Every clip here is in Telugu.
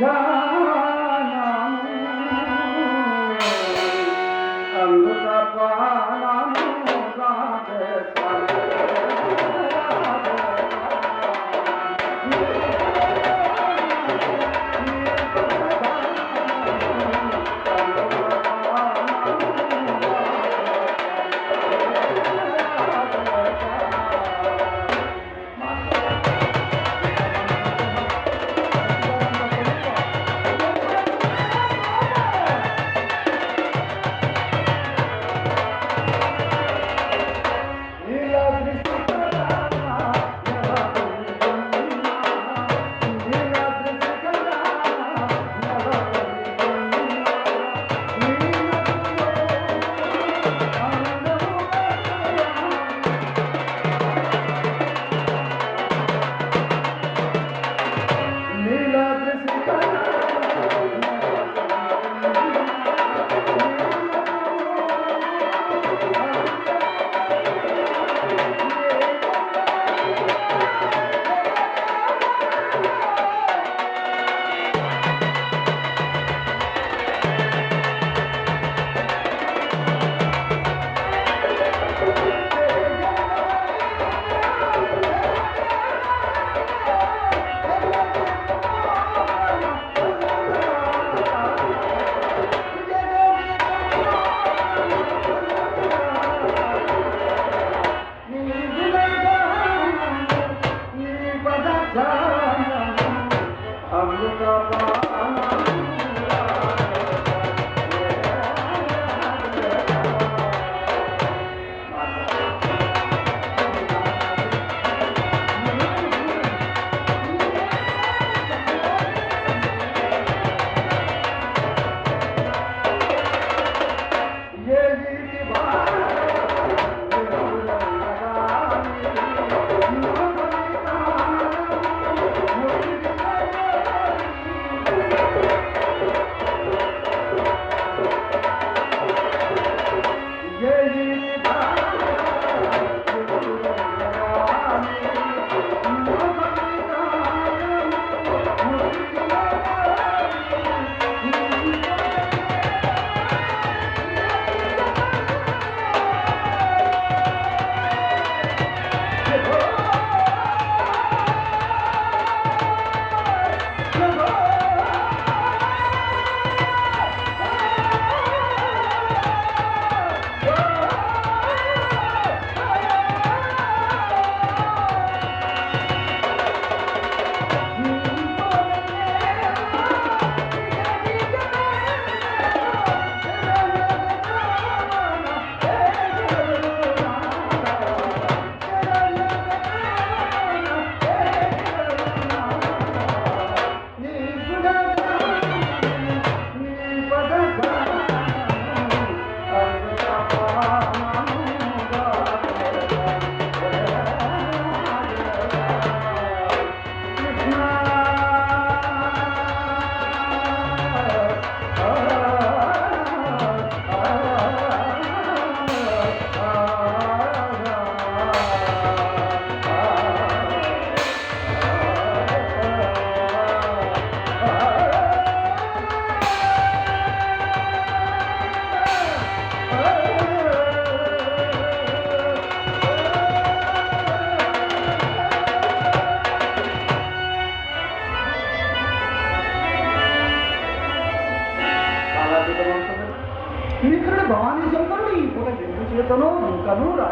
জানা অন্ধকার pianura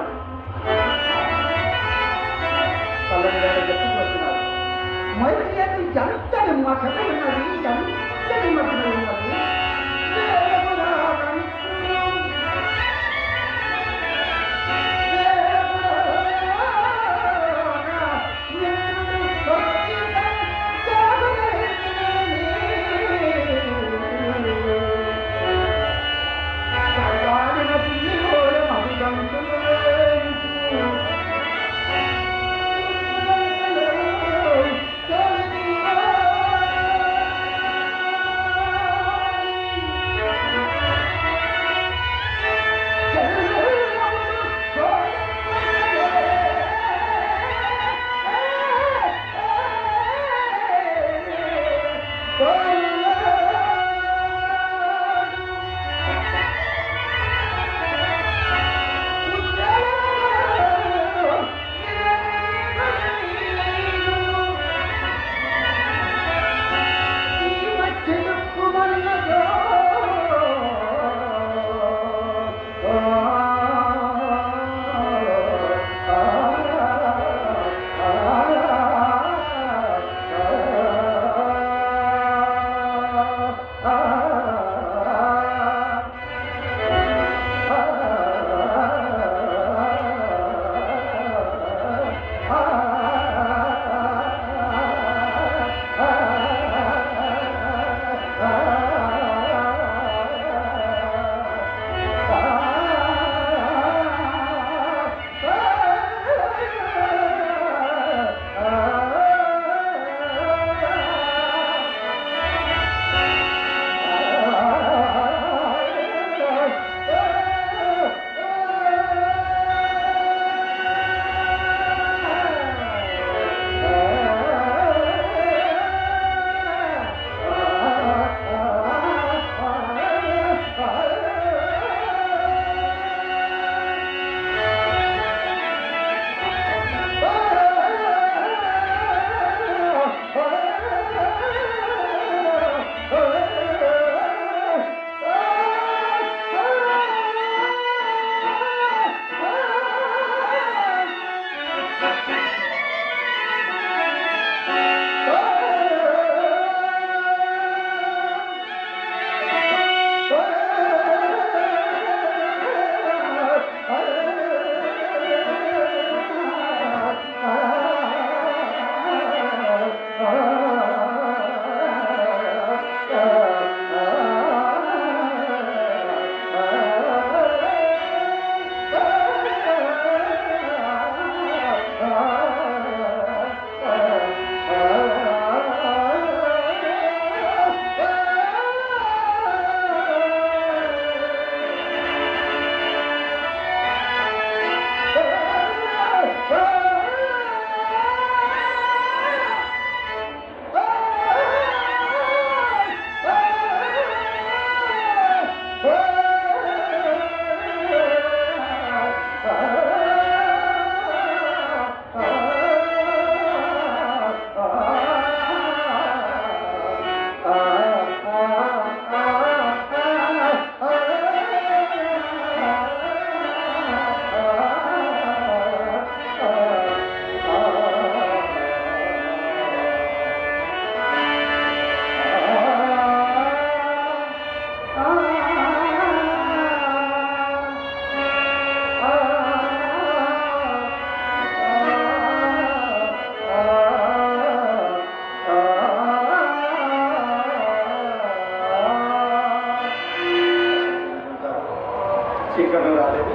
చీకటి రాలేదు.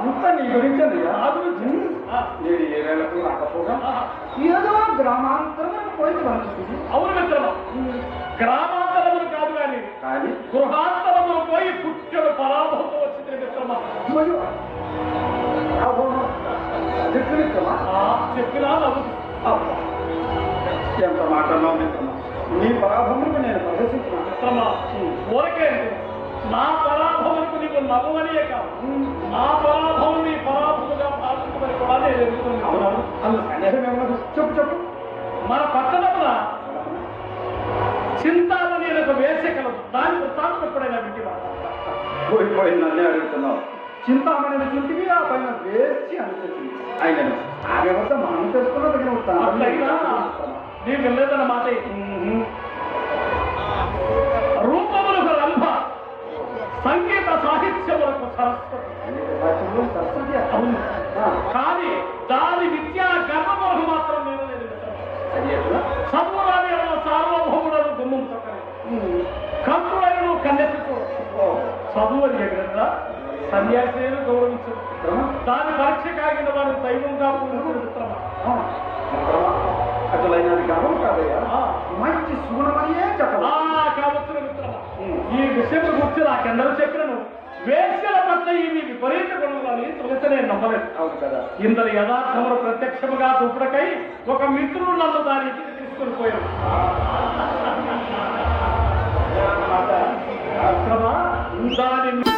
అంతా నీ గురించి నేను ఏ వేళకు రాకపోగా. ఏదో గ్రామాంతరం పోయింది మనకి అవును మిత్రమా. గ్రామాంతరములు కాదు కానీ కానీ గృహాంతరములు పోయి పుట్టెడు పరాభవంతో వచ్చింది మిత్రమా. చెప్పినా నవ్వు. అబ్బా, ఎంత మాటల్లో నీ పరాభములకు నేను ప్రదర్శించిన ఊరకే నా పరాభవములకు నీకు నవ్వనియే కాదు నా పరాభవం నీ పరాభముగా భావించమని కూడా నేను ఎదుగుతున్నాను అవునవును అందులో సందేహం ఏమన్నది చెప్పు చెప్పు మన పట్టణమున చింతామణి అనే ఒక వేసే కలదు దాని వృత్తాంతం ఎప్పుడైనా వింటివా పోయిపోయి నన్నే అడుగుతున్నావు చింతామణి చుంటివి ఆ పైన వేసి అనిపించింది ఆయన ఆ వ్యవస్థ మనం తెలుసుకున్న తగిన అట్లయినా నీ వెళ్ళేదన్న మాట రూపములకు రంభ సంగీత సాహిత్యములకు సరస్వతి. అవును. కానీ దాని విద్యా గర్భములకు మాత్రం నేను చదువురాని సార్వభౌములను గుమ్మం కంతులను కన్నెత్తుకో చదువు అని సన్యాసేను గౌరవించు. దాని పరీక్ష కాగిన వారు దైవంగా అసలైన గర్వం కాదయ్యా. మంచి చెప్పాలి కావచ్చు మిత్రమా. ఈ విషయం గురించి నాకెందరూ చెప్పినను. వేశ్యల పట్ల ఇవి విపరీత గుణాలని తొలిత నేను నమ్మలేదు. అవును కదా. ఇందరి యథార్థములు ప్రత్యక్షముగా చూపుడకై ఒక మిత్రుడు నన్ను దాని తీసుకొని పోయాడు. మిత్రమా, దాని